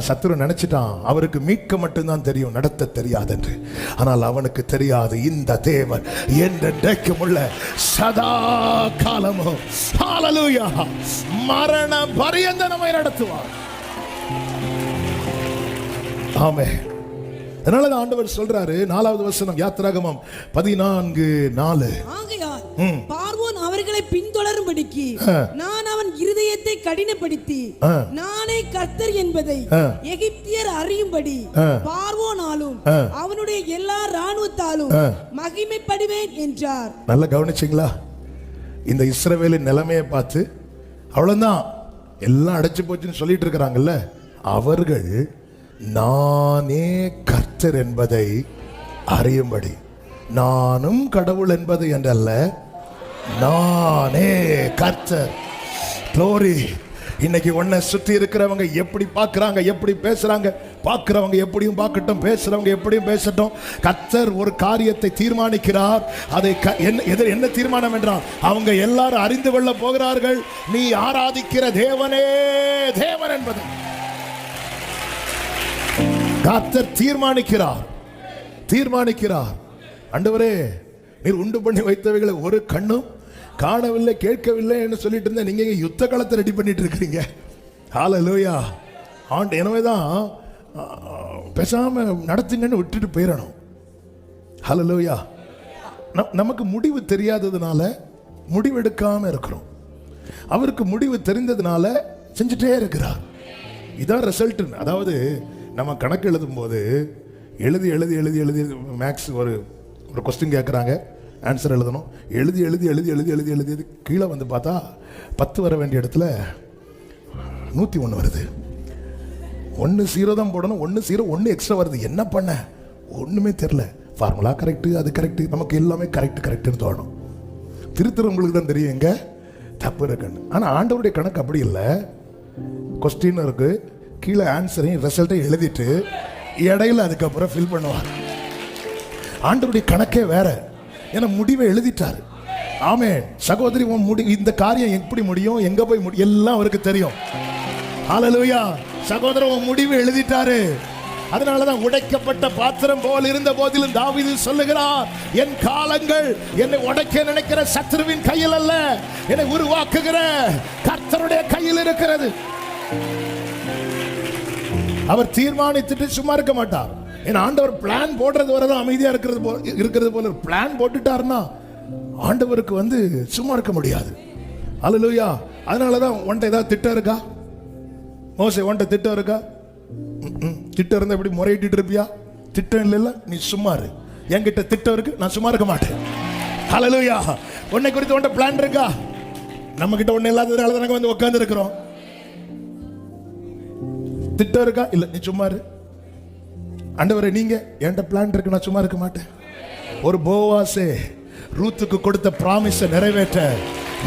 சத்துரு நினைச்சிட்டான் அவருக்கு மீட்க மட்டும்தான் தெரியும் நடத்த தெரியாது என்று ஆனால் அவனுக்கு தெரியாது இந்த தேவன் என்றென்றைக்கும் உள்ள சதா காலமும் மரண பரியந்த நம்மை நடத்துவார். ஆமே அதனால தான் ஆண்டவர் சொல்றாரு நாலாவது வசனம் யாத்திராகமம் பதினான்கு நாலு பார்வோன் அவர்களை பின்தொடரும்படிக்கு நான் அவன் இருதயத்தை கடினப்படுத்தி. நானே கர்த்தர் என்பதை. எகிப்தியர் அறியும்படி. பார்வோனாலும். அவனுடைய எல்லா ராணுவத்தாலும். மகிமைப்படுவேன் என்றார் நல்லா கவனிச்சிங்களா இந்த இஸ்ரவேலின் நிலைமையை பார்த்து அவ்வளவுதான் எல்லாம் அடைச்சு போச்சுன்னு சொல்லிட்டு இருக்கிறாங்கல்ல அவர்கள் நானே கர்த்தர் என்பதை அறியும்படி. நானும் கடவுள் என்பது என்றல்ல. நானே கர்த்தர். க்ளோரி இன்னைக்கு உன்னை சுத்தி இருக்கிறவங்க எப்படி பார்க்குறாங்க எப்படி பேசுறாங்க? பார்க்குறவங்க எப்படியும் பார்க்கட்டும் பேசுறவங்க எப்படியும் பேசட்டும். கத்தர் ஒரு காரியத்தை தீர்மானிக்கிறார். அதை க- என்ன எதிர் என்ன தீர்மானம் என்றால் அவங்க எல்லாரும் அறிந்து கொள்ள போகிறார்கள். நீ ஆராதிக்கிற தேவனே தேவன் என்பது. கர்த்தர் தீர்மானிக்கிறார். தீர்மானிக்கிறார். ஆண்டவரே நீர் உண்டு பண்ணி வைத்தவைகளை ஒரு கண்ணும் காணவில்லை கேட்கவில்லை என்று சொல்லிட்டு இருந்த நீங்க யுத்த களத்தை ரெடி பண்ணிட்டு இருக்கிறீங்க. ஹalleluya ஆண்டு எனவே தான் பேசாம நடத்துங்கன்னு விட்டுட்டு போயிடணும். ஹலோ நம் நமக்கு முடிவு தெரியாததுனால முடிவெடுக்காமல் இருக்கிறோம். அவருக்கு முடிவு தெரிந்ததுனால செஞ்சுட்டே இருக்கிறார். இதான் ரிசல்ட் அதாவது நம்ம கணக்கு எழுதும் போது எழுதி எழுதி எழுதி எழுதி மேக்ஸ் ஒரு ஒரு கொஸ்டின் கேட்குறாங்க. ஆன்சர் எழுதணும். எழுதி எழுதி எழுதி எழுதி எழுதி எழுதி கீழே வந்து பார்த்தா பத்து வர வேண்டிய இடத்துல நூற்றி ஒன்று வருது. ஒன்று சீரோ தான் போடணும். ஒன்று சீரோ ஒன்று எக்ஸ்ட்ரா வருது. என்ன பண்ண? ஒன்றுமே தெரில ஃபார்முலா கரெக்டு அது கரெக்டு நமக்கு எல்லாமே கரெக்ட் கரெக்டுன்னு தோணும். திருத்துறவங்களுக்கு தான் தெரியும் எங்கே? தப்பு இருக்குன்னு. ஆனால் ஆண்டவருடைய கணக்கு அப்படி இல்லை. கொஸ்டின் இருக்குது கீழே ஆன்சரையும் ரிசல்ட்டையும் எழுதிட்டு இடையில அதுக்கப்புறம் ஃபில் பண்ணுவார். ஆண்டருடைய கணக்கே வேற. ஏன்னா முடிவை எழுதிட்டாரு. ஆமே சகோதரி உன் முடி இந்த காரியம் எப்படி முடியும்? எங்க போய் முடியும் எல்லாம் அவருக்கு தெரியும். ஹalleluya சகோதரன் உன் முடிவு எழுதிட்டாரு. அதனாலதான் உடைக்கப்பட்ட பாத்திரம் போல் இருந்த போதிலும் தாவிது சொல்லுகிறார் என் காலங்கள் என்னை உடைக்க நினைக்கிற சத்ருவின் கையில் அல்ல. என்னை உருவாக்குகிற கர்த்தருடைய கையில் இருக்கிறது. அவர் தீர்மானித்துட்டு சும்மா இருக்க மாட்டார். ஏன்னா ஆண்டவர் பிளான் போடுறது வரதான் அமைதியா இருக்கிறது போல இருக்கிறது போல பிளான் போட்டுட்டாருன்னா ஆண்டவருக்கு வந்து சும்மா இருக்க முடியாது. அலலுயா அதனால தான் உன்ட்ட ஏதாவது திட்டம் இருக்கா? மோசை உன்ட்ட திட்டம் இருக்கா? திட்டம் இருந்தா எப்படி முறையிட்டு இருப்பியா? திட்டம் இல்லைல்ல நீ சும்மா இரு. என்கிட்ட திட்டம் இருக்கு நான் சும்மா இருக்க மாட்டேன். ஹalleluya உன்னை குறித்து உன்ட்ட பிளான் இருக்கா? நம்ம கிட்ட ஒண்ணு இல்லாததுனால தான் வந்து உட்காந்துருக்குறோம் திட்டம் இருக்கா இல்ல நீ சும்மா இரு. ஆண்டவரே நீங்க என்கிட்ட பிளான் இருக்கு நான் சும்மா இருக்க மாட்டேன். ஒரு போவாசே ரூத்துக்கு கொடுத்த பிராமிஸை நிறைவேற்ற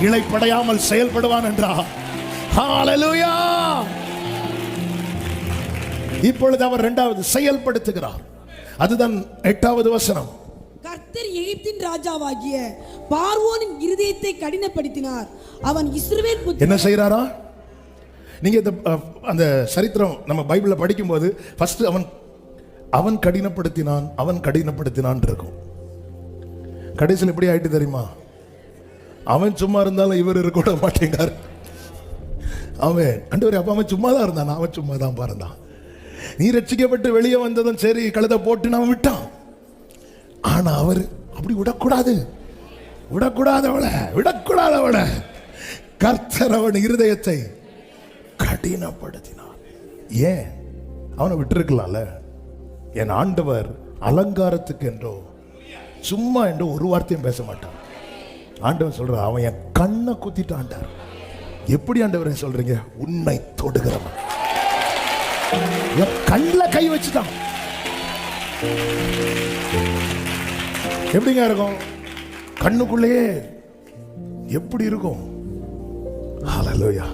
இழைப்படையாமல் செயல்படுவான் என்றா? ஹalleluya இப்பொழுது அவர் இரண்டாவது செயல்படுத்துகிறார். அதுதான் எட்டாவது வசனம். கர்த்தர் எகிப்தின் ராஜாவாகிய பார்வோனின் இருதயத்தை கடினப்படுத்தினார். அவன் இஸ்ரவேல் என்ன செய்யறாரா நீங்கள் இந்த அந்த சரித்திரம் நம்ம பைபிளில் படிக்கும்போது ஃபஸ்ட்டு அவன் அவன் கடினப்படுத்தினான் அவன் கடினப்படுத்தினான் இருக்கும். கடைசியில் எப்படி ஆயிட்டு தெரியுமா? அவன் சும்மா இருந்தாலும் இவர் இருக்க மாட்டேங்கிறார் மாட்டேங்கார் அவன் அண்டு அப்பா அவன் சும்மா தான் இருந்தான்? அவன் சும்மா தான் பாருந்தான் நீ ரட்சிக்கப்பட்டு வெளியே வந்ததும் சரி கழுதை போட்டு நான் விட்டான். ஆனால் அவர் அப்படி விடக்கூடாது. விடக்கூடாதவளை விடக்கூடாதவளை. கர்த்தர் அவன் இருதயத்தை கடினப்படுத்தினார் ஏன்? அவனை விட்டுருக்கலாம்ல? என் ஆண்டவர் அலங்காரத்துக்கு என்றோ சும்மா என்றோ ஒரு வார்த்தையும் பேச மாட்டான். ஆண்டவர் சொல்ற அவன் என் கண்ணை குத்திட்டான்டார் எப்படி ஆண்டவரை சொல்றீங்க? உன்னை தொடுகிறவன். என் கண்ணில் கை வச்சுட்டான். எப்படிங்க இருக்கும்? கண்ணுக்குள்ளேயே எப்படி இருக்கும்? ஹalleluya.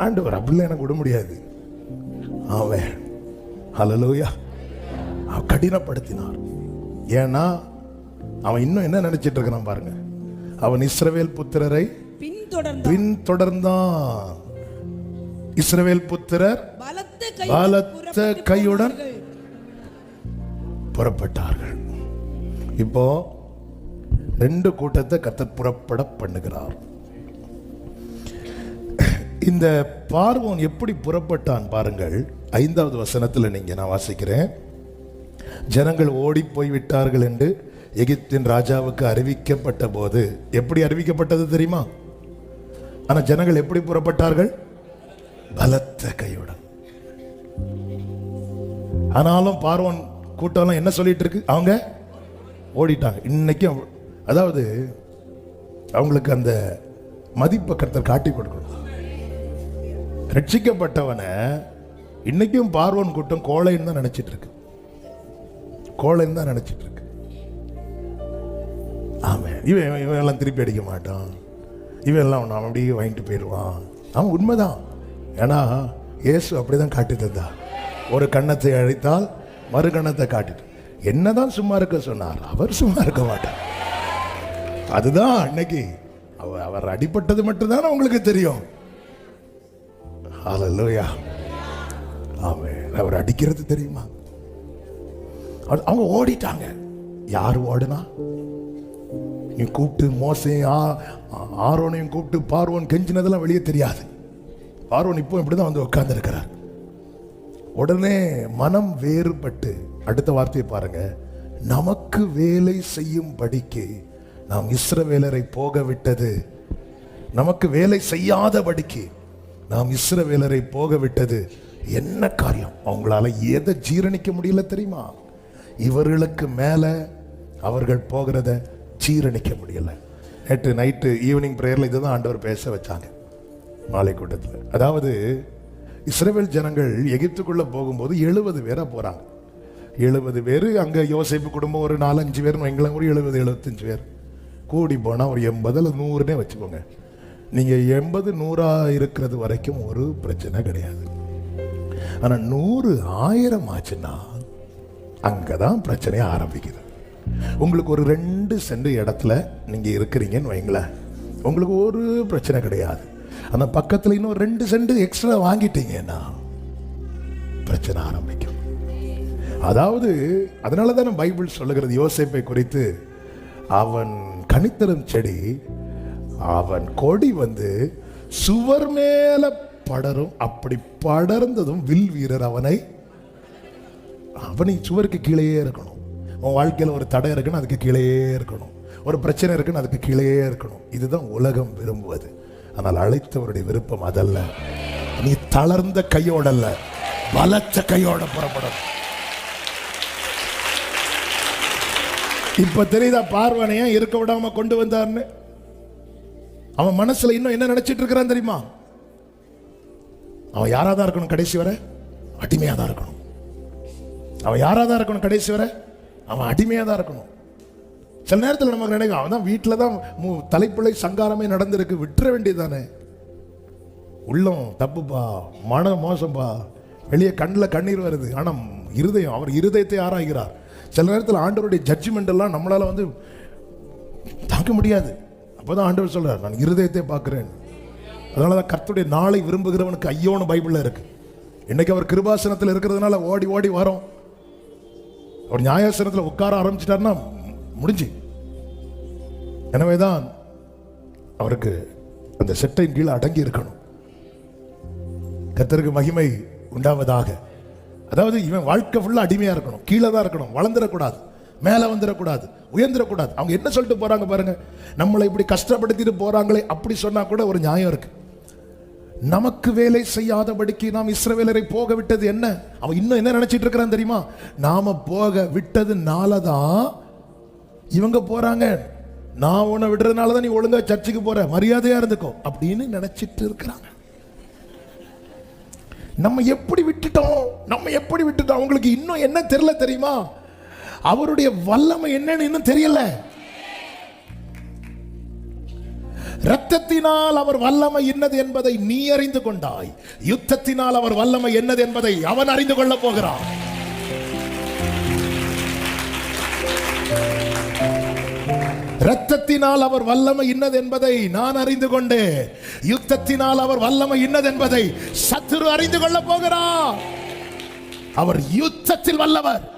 ஆண்டவர் அப்படிலாம் எனக்கு விட முடியாது. அவன் அவன் கடினப்படுத்தினார் ஏன்னா அவன் இன்னும் என்ன நினைச்சிட்டு இருக்கிறான் பாருங்க. அவன் இஸ்ரவேல் புத்திரரை பின்தொடர்ந்தான். இஸ்ரவேல் புத்திரர் பலத்த கையுடன் புறப்பட்டார்கள். இப்போ ரெண்டு கூட்டத்தை கர்த்தர் புறப்பட பண்ணுகிறார். இந்த பார்வோன் எப்படி புறப்பட்டான் பாருங்கள். ஐந்தாவது வசனத்தில் நீங்கள் நான் வாசிக்கிறேன். ஜனங்கள் ஓடி போய் விட்டார்கள் என்று எகிப்தின் ராஜாவுக்கு அறிவிக்கப்பட்ட போது எப்படி அறிவிக்கப்பட்டது தெரியுமா? ஆனால் ஜனங்கள் எப்படி புறப்பட்டார்கள்? பலத்த கையுடன். ஆனாலும் பார்வோன் கூட்டம்லாம் என்ன சொல்லிட்டு இருக்கு? அவங்க ஓடிட்டாங்க. இன்னைக்கும் அதாவது அவங்களுக்கு அந்த மதிப்பை கர்த்தர் காட்டி கொடுக்கணும். ரட்சிக்கப்பட்டவனை இன்னைக்கும் பார்வன் கூட்டம் கோழைன்னு தான் நினைச்சிட்டு இருக்கு. கோழைன்னு தான் நினைச்சிட்டு இருக்கு. இவன் இவன் எல்லாம் திருப்பி அடிக்க மாட்டான். இவன் எல்லாம் அவன் அப்படியே வாங்கிட்டு போயிடுவான். அவன் உண்மைதான். ஏன்னா இயேசு அப்படிதான் காட்டி தந்தா. ஒரு கண்ணத்தை அழைத்தால் மறு கண்ணத்தை காட்டிட்டு. என்னதான் சும்மா இருக்க சொன்னார் அவர் சும்மா இருக்க மாட்டார். அதுதான் அன்னைக்கு அவர் அவர் அடிபட்டது மட்டும்தான் உங்களுக்கு தெரியும். ஹalleluya ஆமென் அவர் அடிக்கிறது தெரியுமா? அது- அவங்க ஓடிட்டாங்க. யார் ஓடுனா? நீ கூப்பிட்டு மோசையும் ஆ- ஆ- ஆரோனையும் கூப்பிட்டு பார்வோன் கெஞ்சினதெல்லாம் வெளியே தெரியாது. பார்வோன் இப்போ இப்படிதான் வந்து உட்காந்துருக்கிறார் உடனே மனம் வேறுபட்டு அடுத்த வார்த்தையை பாருங்க. நமக்கு வேலை செய்யும் படிக்கு நாம் இஸ்ரவேலரை போக விட்டது நமக்கு வேலை செய்யாதபடிக்கு நாம் இஸ்ரவேலரை போக விட்டது என்ன காரியம்? அவங்களால எதை ஜீரணிக்க முடியல தெரியுமா? இவர்களுக்கு மேல அவர்கள் போகிறத ஜீரணிக்க முடியல. நேற்று நைட்டு ஈவினிங் ப்ரேயரில் இதுதான் ஆண்டவர் பேச வச்சாங்க. மாலை கூட்டத்தில் அதாவது இஸ்ரவேல் ஜனங்கள் எகிப்துக்குள்ளே போகும்போது எழுபது பேராக போகிறாங்க எழுபது பேர் அங்கே யோசிப்பு குடும்பம் ஒரு நாலஞ்சு பேர் எங்களை ஒரு எழுபது எழுபத்தஞ்சு பேர். கூடி போனால் ஒரு எண்பது அல்லது நூறுனே வச்சுக்கோங்க. நீங்கள் எண்பது நூறாக இருக்கிறது வரைக்கும் ஒரு பிரச்சனை கிடையாது. ஆனால் நூறு ஆயிரம் ஆச்சுன்னா அங்கே தான் பிரச்சனை ஆரம்பிக்குது. உங்களுக்கு ஒரு ரெண்டு சென்ட் இடத்துல நீங்கள் இருக்கிறீங்கன்னு வைங்களேன். உங்களுக்கு ஒரு பிரச்சனை கிடையாது. அந்த பக்கத்தில் இன்னும் ரெண்டு சென்ட் எக்ஸ்ட்ரா வாங்கிட்டீங்கன்னா பிரச்சனை ஆரம்பிக்கும். அதாவது அதனால தானே பைபிள் சொல்லுகிறது யோசிப்பை குறித்து அவன் கனித்தரும் செடி அவன் கொடி வந்து சுவர் மேல படரும். அப்படி படர்ந்ததும் வில் வீரர் அவனை. அவனை சுவருக்கு கீழேயே இருக்கணும். உன் வாழ்க்கையில் ஒரு தடை இருக்குன்னு அதுக்கு கீழேயே இருக்கணும். ஒரு பிரச்சனை இருக்குன்னு அதுக்கு கீழேயே இருக்கணும். இதுதான் உலகம் விரும்புவது. ஆனால் அழைத்தவருடைய விருப்பம் அதல்ல. நீ தளர்ந்த கையோடல்ல. பலத்த கையோட புறப்படும். இப்ப தெரியுதா பார்வனையா இருக்க விடாம கொண்டு வந்தார்னு? அவன் மனசுல இன்னும் என்ன நினைச்சிட்டு இருக்கிறான் தெரியுமா? அவன் யாரா தான் இருக்கணும் கடைசி வர? அடிமையா தான் இருக்கணும். அவன் யாரா தான் இருக்கணும் கடைசி வர? அவன் அடிமையா தான் இருக்கணும். சில நேரத்தில் நமக்கு நினைக்கும் அவன் தான் வீட்டில் தான் மு- தலைப்பிள்ளை சங்காரமே நடந்திருக்கு விட்டுற வேண்டியதானே உள்ளம் தப்புப்பா மனம் மோசம்பா வெளியே கண்ணில் கண்ணீர் வருது. ஆனால் இருதயம் அவர் இருதயத்தை ஆராய்கிறார். சில நேரத்தில் ஆண்டவருடைய ஜட்ஜ்மெண்ட் எல்லாம் நம்மளால் வந்து தாக்க முடியாது. அப்போதான் ஆண்டவர் சொல்றார் நான் இருதயத்தை பார்க்குறேன். அதனால தான் கர்த்தருடைய நாளை விரும்புகிறவனுக்கு ஐயோன்னு பைபிளில் இருக்கு. இன்னைக்கு அவர் கிருபாசனத்தில் இருக்கிறதுனால ஓடி ஓடி வரோம். அவர் நியாயாசனத்தில் உட்கார ஆரம்பிச்சிட்டாருன்னா முடிஞ்சு. எனவே தான் அவருக்கு அந்த செட்டையின் கீழே அடங்கி இருக்கணும். கர்த்தருக்கு மகிமை உண்டாவதாக. அதாவது இவன் வாழ்க்கை ஃபுல்லா அடிமையா இருக்கணும். கீழே தான் இருக்கணும். வளர்ந்துடக்கூடாது. மேலே வந்துடக்கூடாது உயர்ந்துடக்கூடாது அவங்க என்ன சொல்லிட்டு போகிறாங்க பாருங்க. நம்மளை இப்படி கஷ்டப்படுத்திட்டு போகிறாங்களே அப்படி சொன்னால் கூட ஒரு நியாயம் இருக்கு. நமக்கு வேலை செய்யாதபடிக்கு நாம் இஸ்ரவேலரை போக விட்டது என்ன? அவன் இன்னும் என்ன நினைச்சிட்டு இருக்கிறான் தெரியுமா? நாம போக விட்டதுனால தான் இவங்க போறாங்க. நான் உன்னை விடுறதுனால தான் நீ ஒழுங்கா சர்ச்சுக்கு போற மரியாதையா இருந்துக்கோ அப்படின்னு நினைச்சிட்டு இருக்கிறாங்க. நம்ம எப்படி விட்டுட்டோம்? நம்ம எப்படி விட்டுட்டோம்? அவங்களுக்கு இன்னும் என்ன தெரியல தெரியுமா? அவருடைய வல்லமை என்னன்னு இன்னும் தெரியல. ரத்தத்தினால் அவர் வல்லமை என்னது என்பதை நீ அறிந்து கொண்டாய். யுத்தத்தினால் அவர் வல்லமை என்னது என்பதை அவன் அறிந்து கொள்ள போகிறான். ரத்தத்தினால் அவர் வல்லமை இன்னது என்பதை நான் அறிந்து கொண்டேன். யுத்தத்தினால் அவர் வல்லமை இன்னது என்பதை சத்துரு அறிந்து கொள்ள போகிறார் அவர் யுத்தத்தில் வல்லவர்.